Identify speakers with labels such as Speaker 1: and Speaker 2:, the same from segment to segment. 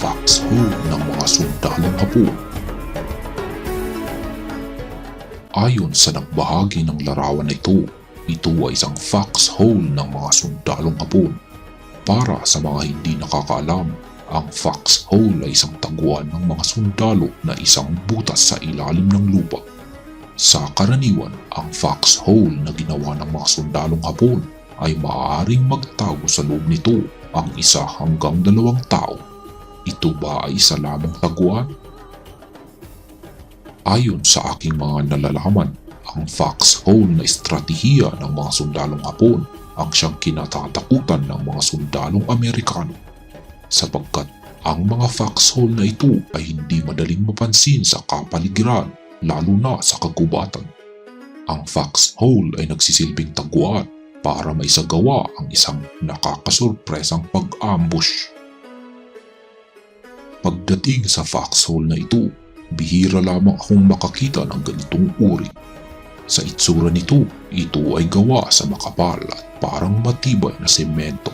Speaker 1: foxhole ng mga sundalong hapon. Ayon sa nagbahagi ng larawan na ito, ito ay isang foxhole ng mga sundalong hapon. Para sa mga hindi nakakaalam, ang foxhole ay isang taguan ng mga sundalo na isang butas sa ilalim ng lupa. Sa karaniwan, ang foxhole na ginawa ng mga sundalong hapon ay maaaring magtago sa loob nito ang isa hanggang dalawang tao. Ito ba ay isa lamang taguan? Ayon sa aking mga nalalaman, ang foxhole na estratehiya ng mga sundalong hapon ang siyang kinatatakutan ng mga sundalong Amerikano sapagkat ang mga foxhole na ito ay hindi madaling mapansin sa kapaligiran lalo na sa kagubatan. Ang foxhole ay nagsisilbing taguan para maisagawa ang isang nakakasurpresang pag-ambush. Pagdating sa foxhole na ito, bihira lamang akong makakita ng ganitong uri. Sa itsura nito, ito ay gawa sa makapal at parang matibay na semento.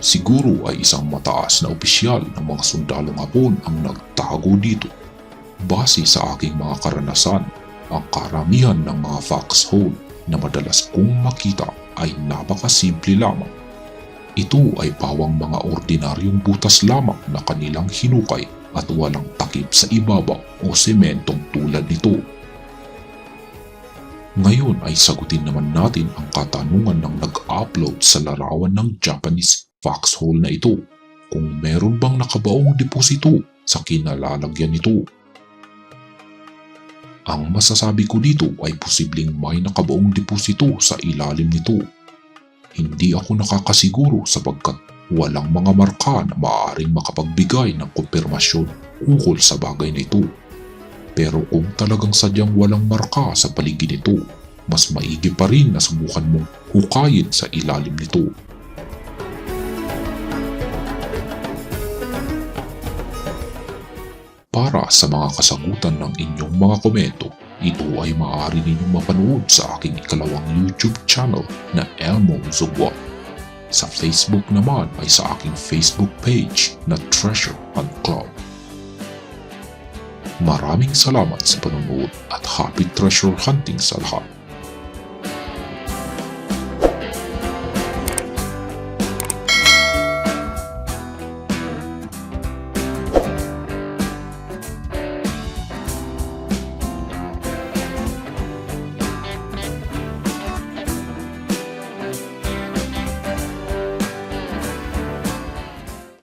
Speaker 1: Siguro ay isang mataas na opisyal ng mga sundalong hapon ang nagtago dito. Base sa aking mga karanasan, ang karamihan ng mga foxhole na madalas kong makita ay napakasimple lamang. Ito ay pawang mga ordinaryong butas lamang na kanilang hinukay at walang takip sa ibabaw o sementong tulad nito. Ngayon ay sagutin naman natin ang katanungan ng nag-upload sa larawan ng Japanese foxhole na ito kung meron bang nakabaong deposito sa kinalalagyan nito. Ang masasabi ko dito ay posibleng may nakabaong deposito sa ilalim nito. Hindi ako nakakasiguro sapagkat walang mga marka na maaaring makapagbigay ng kumpirmasyon ukol sa bagay na ito. Pero kung talagang sadyang walang marka sa paligid nito, mas maigi pa rin na subukan mong hukayin sa ilalim nito. Para sa mga kasagutan ng inyong mga komento, ito ay maaari ninyong mapanood sa aking ikalawang YouTube channel na Elmo Zugwat. Sa Facebook naman ay sa aking Facebook page na Treasure Hunt Club. Maraming salamat sa panonood at happy treasure hunting sa lahat.